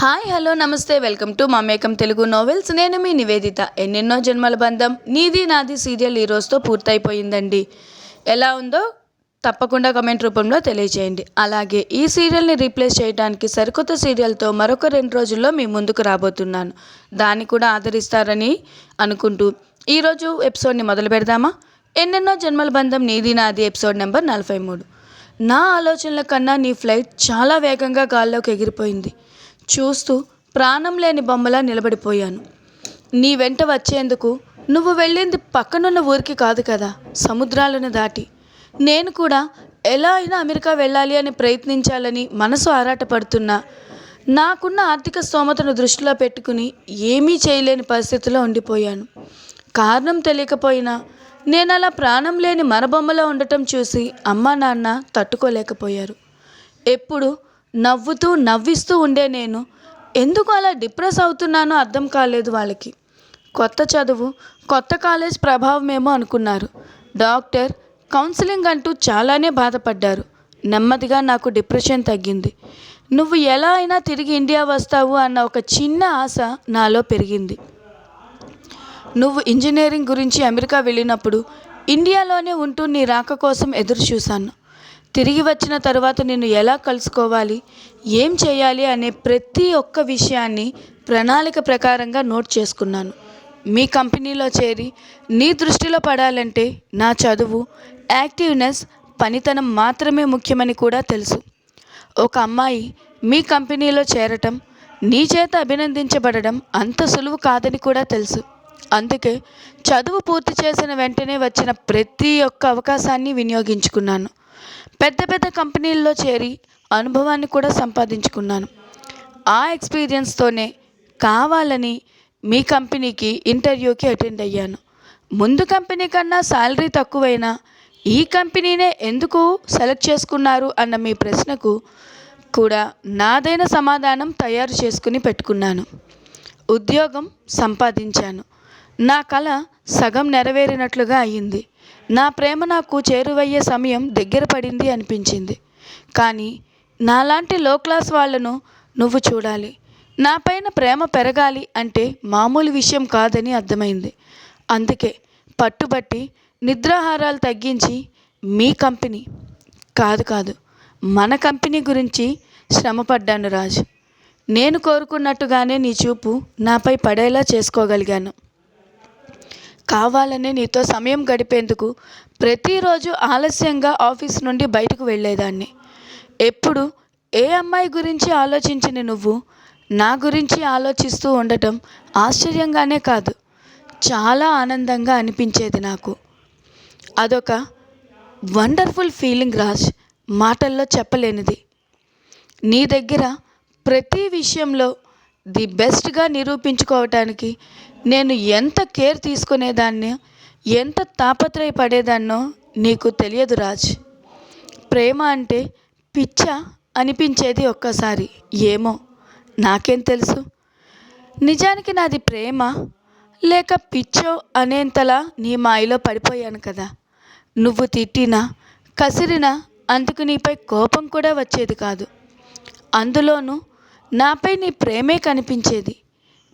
Hi hello నమస్తే welcome to Mamekam Telugu novels. నేను మీ నివేదిత. ఎన్నెన్నో జన్మల బంధం నీది నాది సీరియల్ ఈ రోజుతో పూర్తయిపోయిందండి. ఎలా ఉందో తప్పకుండా కమెంట్ రూపంలో తెలియజేయండి అలాగే ఈ సీరియల్ని రీప్లేస్ చేయడానికి సరికొత్త సీరియల్తో మరొక రెండు రోజుల్లో మీ ముందుకు రాబోతున్నాను. దాన్ని కూడా ఆదరిస్తారని అనుకుంటూ ఈరోజు ఎపిసోడ్ని మొదలు పెడదామా? ఎన్నెన్నో జన్మల బంధం నీది నాది ఎపిసోడ్ నెంబర్ నలభై మూడు. నా ఆలోచనల కన్నా నీ ఫ్లైట్ చాలా వేగంగా గాల్లోకి ఎగిరిపోయింది. చూస్తూ ప్రాణం లేని బొమ్మలా నిలబడిపోయాను. నీ వెంట వచ్చేందుకు నువ్వు వెళ్ళింది పక్కనున్న ఊరికి కాదు కదా సముద్రాలను దాటి. నేను కూడా ఎలా అయినా అమెరికా వెళ్ళాలి అని ప్రయత్నించాలని మనసు ఆరాటపడుతున్నా నాకున్న ఆర్థిక స్తోమతను దృష్టిలో పెట్టుకుని ఏమీ చేయలేని పరిస్థితిలో ఉండిపోయాను. కారణం తెలియకపోయినా నేను అలా ప్రాణం లేని మరబొమ్మలో ఉండటం చూసి అమ్మా నాన్న తట్టుకోలేకపోయారు. ఎప్పుడు నవ్వుతూ నవ్విస్తూ ఉండే నేను. ఎందుకు అలా డిప్రెస్ అవుతున్నానో అర్థం కాలేదు వాళ్ళకి. కొత్త చదువు కొత్త కాలేజ్ ప్రభావమేమో అనుకున్నారు. డాక్టర్ కౌన్సిలింగ్ అంటూ చాలానే బాధపడ్డారు. నెమ్మదిగా నాకు డిప్రెషన్ తగ్గింది. నువ్వు ఎలా అయినా తిరిగి ఇండియా వస్తావు అన్న ఒక చిన్న ఆశ నాలో పెరిగింది. నువ్వు ఇంజనీరింగ్ గురించి అమెరికా వెళ్ళినప్పుడు ఇండియాలోనే ఉంటూ నీ రాక కోసం ఎదురు చూశాను తిరిగి వచ్చిన తర్వాత నిన్ను ఎలా కలుసుకోవాలి? ఏం చేయాలి? అనే ప్రతి ఒక్క విషయాన్ని ప్రణాళిక ప్రకారంగా నోట్ చేసుకున్నాను. మీ కంపెనీలో చేరి నీ దృష్టిలో పడాలంటే నా చదువు యాక్టివ్నెస్ పనితనం మాత్రమే ముఖ్యమని కూడా తెలుసు. ఒక అమ్మాయి మీ కంపెనీలో చేరటం నీ చేత అభినందించబడడం అంత సులువు కాదని కూడా తెలుసు. అందుకే చదువు పూర్తి చేసిన వెంటనే వచ్చిన ప్రతి ఒక్క అవకాశాన్ని వినియోగించుకున్నాను. పెద్ద పెద్ద కంపెనీల్లో చేరి అనుభవాన్ని కూడా సంపాదించుకున్నాను. ఆ ఎక్స్పీరియన్స్తోనే కావాలని మీ కంపెనీకి ఇంటర్వ్యూకి అటెండ్ అయ్యాను. ముందు కంపెనీ కన్నా శాలరీ తక్కువైనా ఈ కంపెనీనే ఎందుకు సెలెక్ట్ చేసుకున్నారు అన్న మీ ప్రశ్నకు కూడా నాదైన సమాధానం తయారు చేసుకుని పెట్టుకున్నాను. ఉద్యోగం సంపాదించాను. నా కళ సగం నెరవేరినట్లుగా అయ్యింది. నా ప్రేమ నాకు చేరువయ్యే సమయం దగ్గర పడింది అనిపించింది. కానీ నాలాంటి లో క్లాస్ వాళ్ళను నువ్వు చూడాలి. నా పైన ప్రేమ పెరగాలి అంటే మామూలు విషయం కాదని అర్థమైంది. అందుకే పట్టుబట్టి నిద్రాహారాలు తగ్గించి మీ కంపెనీ కాదు కాదు మన కంపెనీ గురించి శ్రమపడ్డాను రాజు. నేను కోరుకున్నట్టుగానే నీ చూపు నాపై పడేలా చేసుకోగలిగాను. కావాలనే నీతో సమయం గడిపేందుకు ప్రతిరోజు ఆలస్యంగా ఆఫీస్ నుండి బయటకు వెళ్ళేదాన్ని. ఎప్పుడు ఏ అమ్మాయి గురించి ఆలోచించిన నువ్వు నా గురించి ఆలోచిస్తూ ఉండటం ఆశ్చర్యంగానే కాదు చాలా ఆనందంగా అనిపించేది నాకు. అదొక వండర్ఫుల్ ఫీలింగ్ రాజ్ మాటల్లో చెప్పలేనిది. నీ దగ్గర ప్రతి విషయంలో ది బెస్ట్గా నిరూపించుకోవటానికి నేను ఎంత కేర్ తీసుకునేదాన్ని ఎంత తాపత్రయపడేదాన్నో నీకు తెలియదు రాజ్. ప్రేమ అంటే పిచ్చ అనిపించేది ఒక్కసారి ఏమో నాకేం తెలుసు. నిజానికి నాది ప్రేమ లేక పిచ్చో అనేంతలా నీ మాయలో పడిపోయాను కదా. నువ్వు తిట్టినా కసిరినా అందుకు నీపై కోపం కూడా వచ్చేది కాదు. అందులోనూ నాపై నీ ప్రేమే కనిపించేది.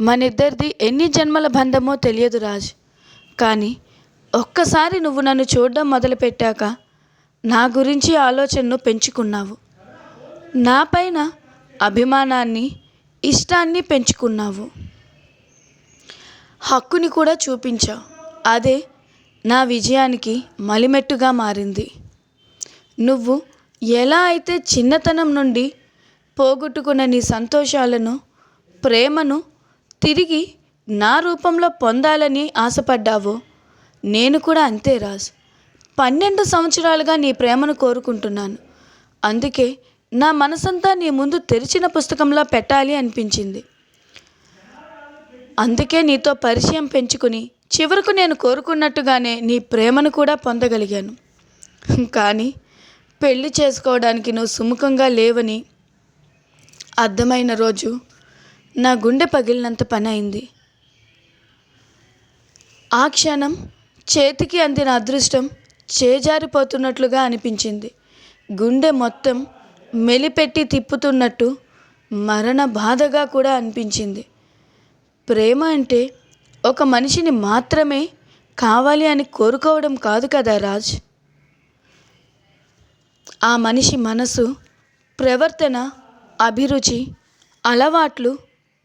మనిద్దరిది ఎన్ని జన్మల బంధమో తెలియదు రాజ్. కానీ ఒక్కసారి నువ్వు నన్ను చూడడం మొదలుపెట్టాక నా గురించి ఆలోచనను పెంచుకున్నావు. నా పైన అభిమానాన్ని ఇష్టాన్ని పెంచుకున్నావు. హక్కుని కూడా చూపించావు. అదే నా విజయానికి మలిమెట్టుగా మారింది. నువ్వు ఎలా అయితే చిన్నతనం నుండి పోగొట్టుకున్న నీ సంతోషాలను ప్రేమను తిరిగి నా రూపంలో పొందాలని ఆశపడ్డావో. నేను కూడా అంతే రాజు. పన్నెండు సంవత్సరాలుగా నీ ప్రేమను కోరుకుంటున్నాను. అందుకే నా మనసంతా నీ ముందు తెరిచిన పుస్తకంలా పెట్టాలి అనిపించింది. అందుకే నీతో పరిచయం పెంచుకుని చివరకు నేను కోరుకున్నట్టుగానే నీ ప్రేమను కూడా పొందగలిగాను. కానీ పెళ్ళి చేసుకోవడానికి నువ్వు సుముఖంగా లేవని అర్థమైన రోజు. నా గుండె పగిలినంత పని అయింది ఆ క్షణం చేతికి అందిన అదృష్టం చేజారిపోతున్నట్లుగా అనిపించింది. గుండె మొత్తం మెలిపెట్టి తిప్పుతున్నట్టు మరణ బాధగా కూడా అనిపించింది. ప్రేమ అంటే ఒక మనిషిని మాత్రమే కావాలి అని కోరుకోవడం కాదు కదా రాజ్? ఆ మనిషి మనసు ప్రవర్తన అభిరుచి అలవాట్లు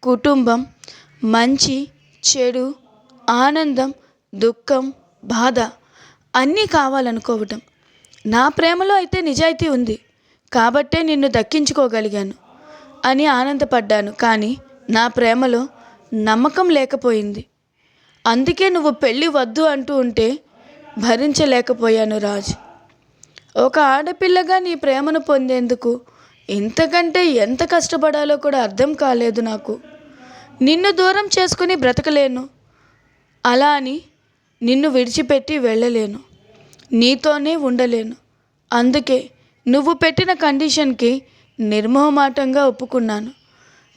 కుటుంబం మంచి చెడు ఆనందం దుఃఖం బాధ అన్నీ కావాలనుకోవటం. నా ప్రేమలో అయితే నిజాయితీ ఉంది. కాబట్టే నిన్ను దక్కించుకోగలిగాను అని ఆనందపడ్డాను. కానీ నా ప్రేమలో నమ్మకం లేకపోయింది. అందుకే నువ్వు పెళ్ళి వద్దు అంటూ ఉంటే భరించలేకపోయాను రాజు. ఒక ఆడపిల్లగా నీ ప్రేమను పొందేందుకు ఇంతకంటే ఎంత కష్టపడాలో కూడా అర్థం కాలేదు నాకు. నిన్ను దూరం చేసుకుని బ్రతకలేను. అలా అని నిన్ను విడిచిపెట్టి వెళ్ళలేను. నీతోనే ఉండలేను. అందుకే నువ్వు పెట్టిన కండిషన్కి నిర్మోహమాటంగా ఒప్పుకున్నాను.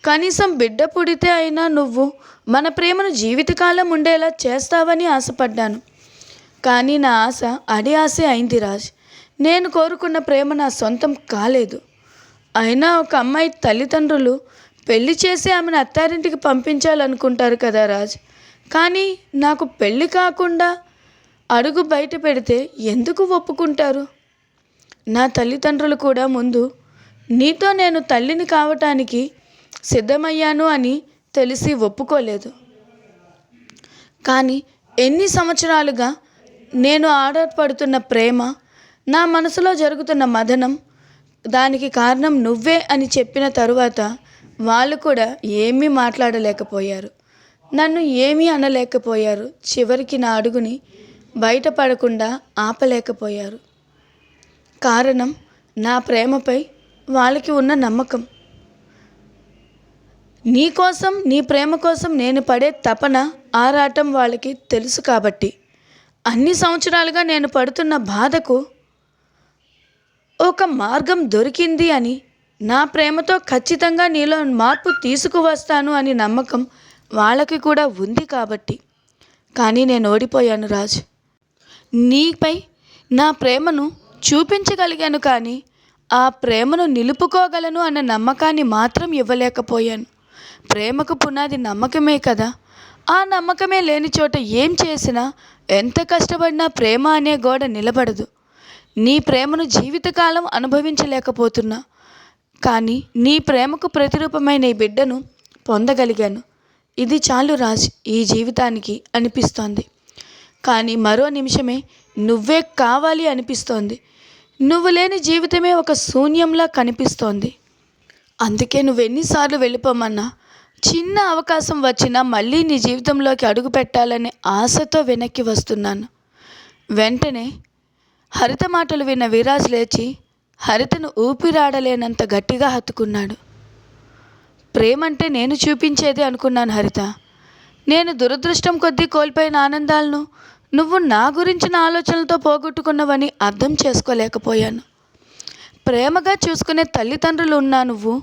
కనీసం బిడ్డ పుడితే అయినా నువ్వు మన ప్రేమను జీవితకాలం ఉండేలా చేస్తావని ఆశపడ్డాను. కానీ నా ఆశ అడి ఆశే అయింది రాజ్. నేను కోరుకున్న ప్రేమ నా సొంతం కాలేదు. అయినా ఒక అమ్మాయి తల్లిదండ్రులు పెళ్ళి చేసి ఆమెను అత్తారింటికి పంపించాలనుకుంటారు కదా రాజ్. కానీ నాకు పెళ్ళి కాకుండా అడుగు బయట పెడితే ఎందుకు ఒప్పుకుంటారు? నా తల్లిదండ్రులు కూడా ముందు నీతో నేను తల్లిని కావటానికి సిద్ధమయ్యాను అని తెలిసి ఒప్పుకోలేదు. కానీ ఎన్ని సంవత్సరాలుగా నేను ఆడపడుతున్న ప్రేమ నా మనసులో జరుగుతున్న మదనం దానికి కారణం నువ్వే అని చెప్పిన తరువాత వాళ్ళు కూడా ఏమీ మాట్లాడలేకపోయారు. నన్ను ఏమీ అనలేకపోయారు. చివరికి నా అడుగుని బయటపడకుండా ఆపలేకపోయారు. కారణం నా ప్రేమపై వాళ్ళకి ఉన్న నమ్మకం. నీ కోసం నీ ప్రేమ కోసం నేను పడే తపన ఆరాటం వాళ్ళకి తెలుసు కాబట్టి. అన్ని సంవత్సరాలుగా నేను పడుతున్న బాధకు ఒక మార్గం దొరికింది అని. నా ప్రేమతో ఖచ్చితంగా నీలో మార్పు తీసుకువస్తాను అని నమ్మకం వాళ్ళకి కూడా ఉంది కాబట్టి. కానీ నేను ఓడిపోయాను రాజ్. నీపై నా ప్రేమను చూపించగలిగాను కానీ ఆ ప్రేమను నిలుపుకోగలను అన్న నమ్మకాన్ని మాత్రం ఇవ్వలేకపోయాను. ప్రేమకు పునాది నమ్మకమే కదా. ఆ నమ్మకమే లేని చోట ఏం చేసినా ఎంత కష్టపడినా ప్రేమ అనే గోడ నిలబడదు. నీ ప్రేమను జీవితకాలం అనుభవించలేకపోతున్నా. కానీ నీ ప్రేమకు ప్రతిరూపమైన ఈ బిడ్డను పొందగలిగాను. ఇది చాలు రాజ్ ఈ జీవితానికి అనిపిస్తోంది. కానీ మరో నిమిషమే నువ్వే కావాలి అనిపిస్తోంది. నువ్వు లేని జీవితమే ఒక శూన్యంలా కనిపిస్తోంది. అందుకే నువ్వు ఎన్నిసార్లు వెళ్ళిపోమన్నా చిన్న అవకాశం వచ్చినా మళ్ళీ నీ జీవితంలోకి అడుగు పెట్టాలనే ఆశతో వెనక్కి వస్తున్నాను. వెంటనే హరిత మాటలు విన్న విరాజ్ లేచి హరితను ఊపిరాడలేనంత గట్టిగా హత్తుకున్నాడు. ప్రేమంటే నేను చూపించేది అనుకున్నాను హరిత. నేను దురదృష్టం కొద్దీ కోల్పోయిన ఆనందాలను నువ్వు నా గురించిన ఆలోచనలతో పోగొట్టుకున్నవని అర్థం చేసుకోలేకపోయాను. ప్రేమగా చూసుకునే తల్లిదండ్రులు ఉన్నా నువ్వు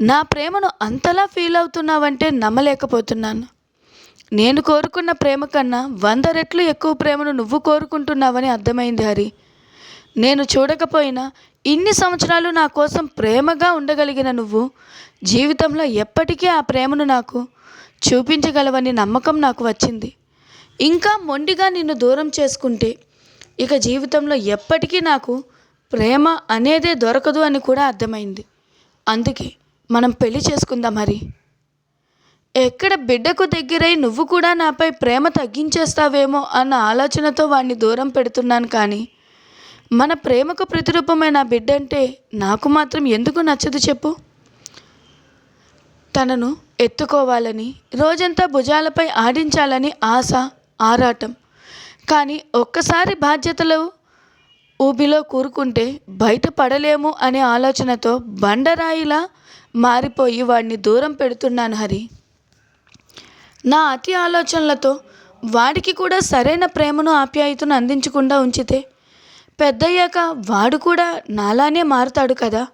నా ప్రేమను అంతలా ఫీల్ అవుతున్నావంటే నమ్మలేకపోతున్నాను. నేను కోరుకున్న ప్రేమ కన్నా వంద రెట్లు ఎక్కువ ప్రేమను నువ్వు కోరుకుంటున్నావని అర్థమైంది హరి. నేను చూడకపోయినా ఇన్ని సంవత్సరాలు నా కోసం ప్రేమగా ఉండగలిగిన నువ్వు జీవితంలో ఎప్పటికీ ఆ ప్రేమను నాకు చూపించగలవని నమ్మకం నాకు వచ్చింది. ఇంకా మొండిగా నిన్ను దూరం చేసుకుంటే ఇక జీవితంలో ఎప్పటికీ నాకు ప్రేమ అనేదే దొరకదు అని కూడా అర్థమైంది. అందుకే మనం పెళ్ళి చేసుకుందాం మరి ఎక్కడ బిడ్డకు దగ్గరై నువ్వు కూడా నాపై ప్రేమ తగ్గించేస్తావేమో అన్న ఆలోచనతో వాడిని దూరం పెడుతున్నాను కానీ మన ప్రేమకు ప్రతిరూపమైన బిడ్డ అంటే నాకు మాత్రం ఎందుకు నచ్చదు చెప్పు. తనను ఎత్తుకోవాలని రోజంతా భుజాలపై ఆడించాలని ఆశ ఆరాటం. కానీ ఒక్కసారి బాధ్యతలు ఊబిలో కూరుకుంటే బయటపడలేము అనే ఆలోచనతో బండరాయిలా మారిపోయి వాడిని దూరం పెడుతున్నాను హరి. నా అతి ఆలోచనలతో వాడికి కూడా సరైన ప్రేమను ఆప్యాయతను అందించకుండా ఉంచితే పెద్దయ్యాక వాడు కూడా నాలానే మారుతాడు కదా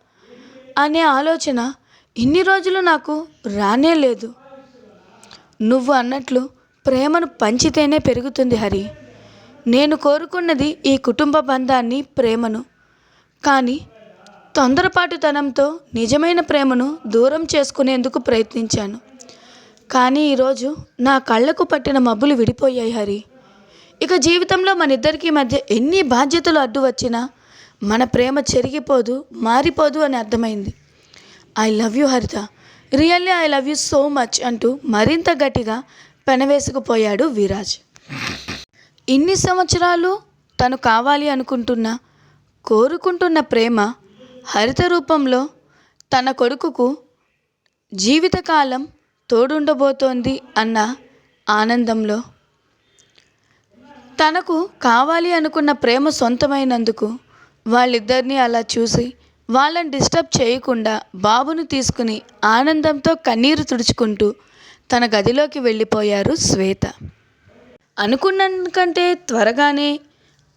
అనే ఆలోచన ఇన్ని రోజులు నాకు రానే లేదు. నువ్వు అన్నట్లు ప్రేమను పంచితేనే పెరుగుతుంది హరి. నేను కోరుకున్నది ఈ కుటుంబ బంధాన్ని ప్రేమను. కానీ తొందరపాటుతనంతో నిజమైన ప్రేమను దూరం చేసుకునేందుకు ప్రయత్నించాను. కానీ ఈరోజు నా కళ్ళకు పట్టిన మబ్బులు విడిపోయాయి హరి. ఇక జీవితంలో మన ఇద్దరికి మధ్య ఎన్ని బాధ్యతలు అడ్డు వచ్చినా మన ప్రేమ చెరిగిపోదు మారిపోదు అని అర్థమైంది. I love you Haritha. Really I love you so much అంటూ మరింత గట్టిగా పెనవేసుకుపోయాడు విరాజ్. ఇన్ని సంవత్సరాలు తను కావాలి అనుకుంటున్న కోరుకుంటున్న ప్రేమ హరిత రూపంలో తన కొడుకుకు జీవితకాలం తోడుండబోతోంది అన్న ఆనందంలో. తనకు కావాలి అనుకున్న ప్రేమ సొంతమైనందుకు వాళ్ళిద్దరినీ అలా చూసి వాళ్ళని డిస్టర్బ్ చేయకుండా బాబును తీసుకుని ఆనందంతో కన్నీరు తుడుచుకుంటూ తన గదిలోకి వెళ్ళిపోయారు శ్వేత. అనుకున్న కంటే త్వరగానే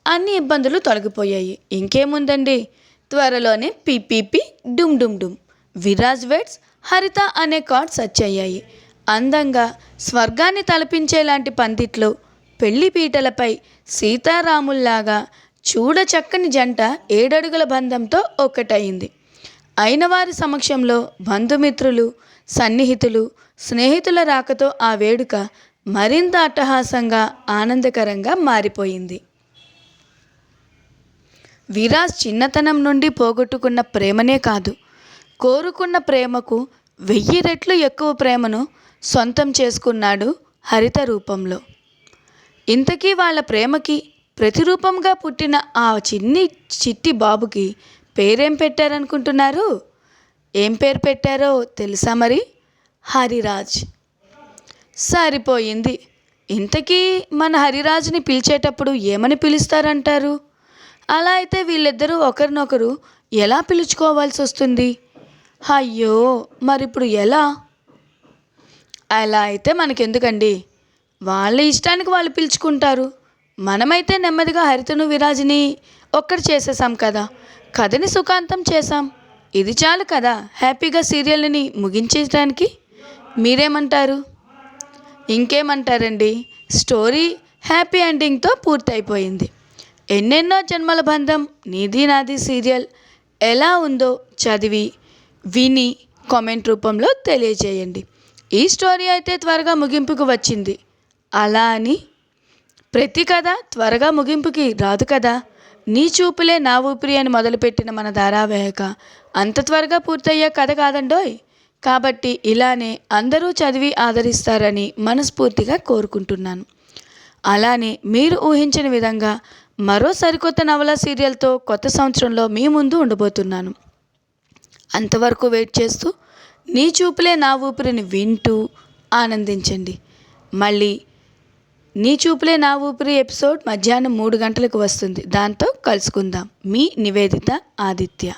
అన్ని ఇబ్బందులు తొలగిపోయాయి. ఇంకేముందండి? త్వరలోనే పిపిపి డుమ్ డుమ్ డుమ్. విరాజ్ వెడ్స్ హరిత అనే కార్డ్స్ వచ్చాయి. అందంగా స్వర్గాన్ని తలపించేలాంటి పందిట్లో పెళ్ళి పీటలపై సీతారాముల్లాగా చూడ చక్కని జంట ఏడడుగుల బంధంతో ఒక్కటయింది. అయిన వారి సమక్షంలో బంధుమిత్రులు సన్నిహితులు స్నేహితుల రాకతో ఆ వేడుక మరింత అట్టహాసంగా ఆనందకరంగా మారిపోయింది. విరాజ్ చిన్నతనం నుండి పోగొట్టుకున్న ప్రేమనే కాదు కోరుకున్న ప్రేమకు వెయ్యి రెట్లు ఎక్కువ ప్రేమను సొంతం చేసుకున్నాడు హరిత రూపంలో. ఇంతకీ వాళ్ళ ప్రేమకి ప్రతిరూపంగా పుట్టిన ఆ చిన్ని చిట్టి బాబుకి పేరేం పెట్టారనుకుంటున్నారు? ఏం పేరు పెట్టారో తెలుసా మరి? హరిరాజ్. సరిపోయింది. ఇంతకీ మన హరిరాజుని పిలిచేటప్పుడు ఏమని పిలుస్తారంటారు? అలా అయితే వీళ్ళిద్దరూ ఒకరినొకరు ఎలా పిలుచుకోవాల్సి వస్తుంది అయ్యో మరిప్పుడు ఎలా? అలా అయితే మనకెందుకండి? వాళ్ళ ఇష్టానికి వాళ్ళు పిలుచుకుంటారు. మనమైతే నెమ్మదిగా హరితను విరాజ్ని ఒక్కటి చేసేసాం కదా. కథని సుఖాంతం చేసాం ఇది చాలు కదా హ్యాపీగా సీరియల్ని ముగించడానికి మీరేమంటారు? ఇంకేమంటారండి? స్టోరీ హ్యాపీ ఎండింగ్తో పూర్తయిపోయింది. ఎన్నెన్నో జన్మల బంధం నీది నాది సీరియల్ ఎలా ఉందో చదివి విని కామెంట్ రూపంలో తెలియజేయండి. ఈ స్టోరీ అయితే త్వరగా ముగింపుకు వచ్చింది. అలా అని ప్రతి కథ త్వరగా ముగింపుకి రాదు కదా? నీ చూపులే నా ఊపిరి అని మొదలుపెట్టిన మన ధారావాహిక అంత త్వరగా పూర్తయ్యే కథ కాదండోయ్. కాబట్టి ఇలానే అందరూ చదివి ఆదరిస్తారని మనస్ఫూర్తిగా కోరుకుంటున్నాను. అలానే మీరు ఊహించిన విధంగా మరో సరికొత్త నవల సీరియల్తో కొత్త సంవత్సరంలో మీ ముందు ఉండబోతున్నాను. అంతవరకు వెయిట్ చేస్తూ నీ చూపులే నా ఊపిరిని వింటూ ఆనందించండి. మళ్ళీ నీ చూపులే నా ఊపిరి ఎపిసోడ్ మధ్యాహ్నం మూడు గంటలకు వస్తుంది. దాంతో కలుసుకుందాం. మీ నివేదిత ఆదిత్య.